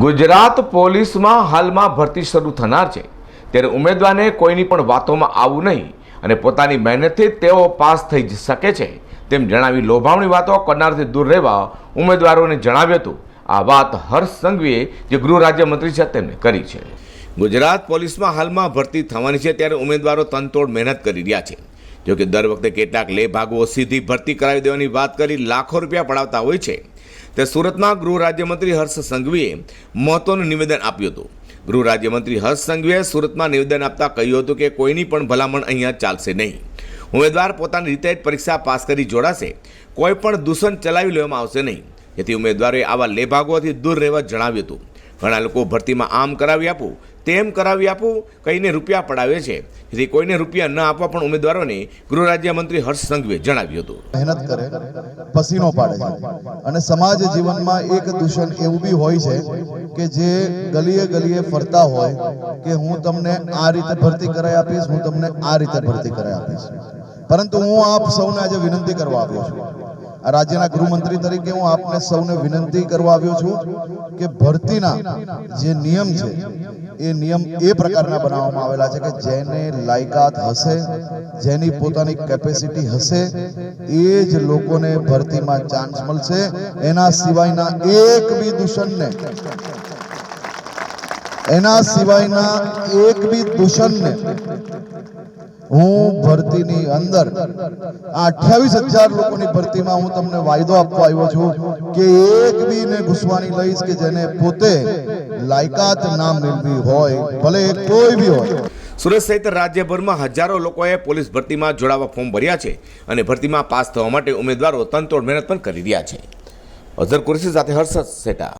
ગુજરાત પોલીસમાં હાલમાં ભરતી શરૂ થનાર છે. ત્યારે ઉમેદવારને કોઈની પણ વાતોમાં આવવું નહીં અને પોતાની મહેનતથી તેઓ પાસ થઈ શકે છે તેમ જણાવી લોભામણી વાતો કરનારથી દૂર રહેવા ઉમેદવારોને જણાવ્યું હતું. આ વાત હર્ષ સંઘવીએ જે ગૃહ રાજ્યમંત્રી છે તેમને કરી છે. ગુજરાત પોલીસમાં હાલમાં ભરતી થવાની છે ત્યારે ઉમેદવારો તનતોડ મહેનત કરી રહ્યા છે. જોકે દર વખતે કેટલાક લે ભાગો સીધી ભરતી કરાવી દેવાની વાત કરી લાખો રૂપિયા પડાવતા હોય છે. તે સુરતમાં ગૃહ રાજ્યમંત્રી હર્ષ સંઘવીએ મહત્વનું નિવેદન આપ્યું હતું. ગૃહ રાજ્યમંત્રી હર્ષ સંઘવીએ સુરતમાં નિવેદન આપતા કહ્યું હતું કે કોઈની પણ ભલામણ અહીંયા ચાલશે નહીં. ઉમેદવાર પોતાની રીતે જ પરીક્ષા પાસ કરી જોડાશે. કોઈ પણ દૂષણ ચલાવી લેવામાં આવશે નહીં. જેથી ઉમેદવારોએ આવા લેભાગોથી દૂર રહેવા જણાવ્યું હતું. ઘણા લોકો ભરતીમાં આમ કરાવી આપું તેમ કરાવી આપું, કહીને રૂપિયા પડાવે છે. જેથી કોઈને રૂપિયા ન આપવા પણ ઉમેદવારોને ગૃહ રાજ્યમંત્રી હર્ષ સંઘવીએ જણાવ્યું હતું. મહેનત કરે, પસીનો પાડે છે. અને સમાજ જીવનમાં એક દૂષણ એવું બી હોય છે કે જે ગલીએ ગલીએ ફરતા હોય કે હું તમને આ રીતે ભરતી કરાવી આપીશ, હું તમને આ રીતે ભરતી કરાવી આપીશ. પરંતુ હું આપ સૌને આજે વિનંતી કરવા આવ્યો છું રાજ્યના ગૃહમંત્રી તરીકે હું આપને સૌને વિનંતી કરવા આવ્યો છું કે ભરતીના જે નિયમ છે, એ નિયમ એ પ્રકારના બનાવવામાં આવેલા છે કે જેને લાયકાત હશે, જેની પોતાની કેપેસિટી હશે, એ જ લોકોને ભરતીમાં ચાન્સ મળશે. એના સિવાયના એક બી દૂષણને, એના સિવાયના એક બી દૂષણને હું ભરતીની અંદર આ અઠ્યાવીસ હજાર લોકોની ભરતીમાં હું તમને વાયદો આપવા આવ્યો છું કે એક બી ને ઘૂસવાની લઈશ કે જેને પોતે લાયકાત ના મેળવી હોય, ભલે કોઈ બી હોય. સુરત સહિત રાજ્યભરમાં હજારો લોકોએ પોલીસ ભરતીમાં જોડાવા ફોર્મ ભર્યા છે અને ભરતીમાં પાસ થવા માટે ઉમેદવારો તનતોડ મહેનત પણ કરી રહ્યા છે. અઝર કુરેશી સાથે હર્ષદ સેટા.